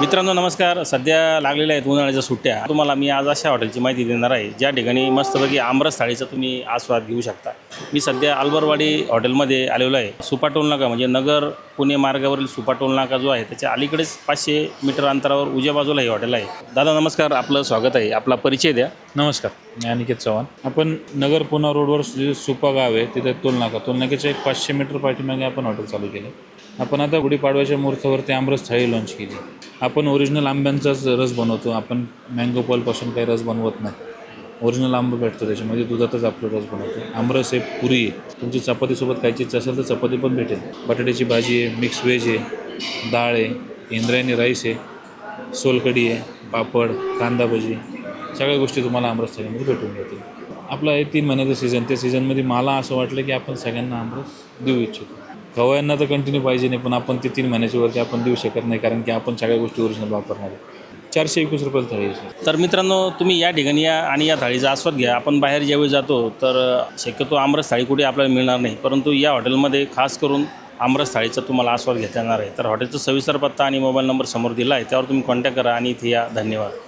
मित्रांनो नमस्कार. सध्या लागलेल्या आहेत उन्हाळ्याच्या सुट्ट्या. तुम्हाला मी आज अशा हॉटेलची माहिती देणार आहे. ज्या ठिकाणी मस्तपैकी आमरस थाळीचा तुम्ही आस्वाद घेऊ शकता. मी सध्या अल्बरवाडी हॉटेलमध्ये आलेलो आहे. सुपा टोल नाका म्हणजे नगर पुणे मार्गावरील सुपा टोल नाका जो आहे त्याच्या अलीकडेच पाचशे मीटर अंतरावर उजव्या बाजूला हे हॉटेल आहे. दादा नमस्कार. आपलं स्वागत आहे. आपला परिचय द्या. नमस्कार. मी अनिकेत चव्हाण. आपण नगर पुणा रोडवर जे सुपा गाव आहे तिथे टोलनाका टोलनाक्याच्या एक पाचशे मीटर पाठीमागे आपण हॉटेल चालू केलं. आपण आता गुढीपाडव्याच्या मुहूर्तावरती आमरस थाळी लॉन्च केली. आपण ओरिजिनल आंब्यांचाच रस बनवतो. आपण मँगो पॉलपासून काही रस बनवत नाही. ओरिजिनल आंबा भेटतो त्याच्यामध्ये दुधातच आपलं रस बनवतो. आमरस आहे पुरी. आहे तुमची चपातीसोबत खायची असेल तर चपाती पण भेटेल. बटाट्याची भाजी आहे मिक्स व्हेज आहे डाळ आहे इंद्रायणी राईस आहे सोलकढी आहे पापड कांदा भजी सगळ्या गोष्टी तुम्हाला आमरस थाळीमध्ये भेटून जातील. आपलं आहे तीन महिन्याचं सीझन त्या सीझनमध्ये मला असं वाटलं की आपण सगळ्यांना आमरस देऊ इच्छितो. गवयांना तर कंटिन्यू पाहिजे नाही पण आपण ते तीन महिन्याच्या वरती आपण देऊ शकत नाही कारण की आपण सगळ्या गोष्टी ओरिजिनल वापरणार आहे. चारशे एकवीस रुपयाला थाळी आहे सर. तर मित्रांनो तुम्ही या ठिकाणी या आणि या थाळीचा आस्वाद घ्या. आपण बाहेर ज्यावेळी जातो तर शक्यतो आमरस थाळी कुठे आपल्याला मिळणार नाही. परंतु या हॉटेलमध्ये खास करून आमरस थाळीचा तुम्हाला आस्वाद घेता येणार आहे. तर हॉटेलचा सविस्तर पत्ता आणि मोबाईल नंबर समोर दिला आहे त्यावर तुम्ही कॉन्टॅक्ट करा आणि इथे या. धन्यवाद.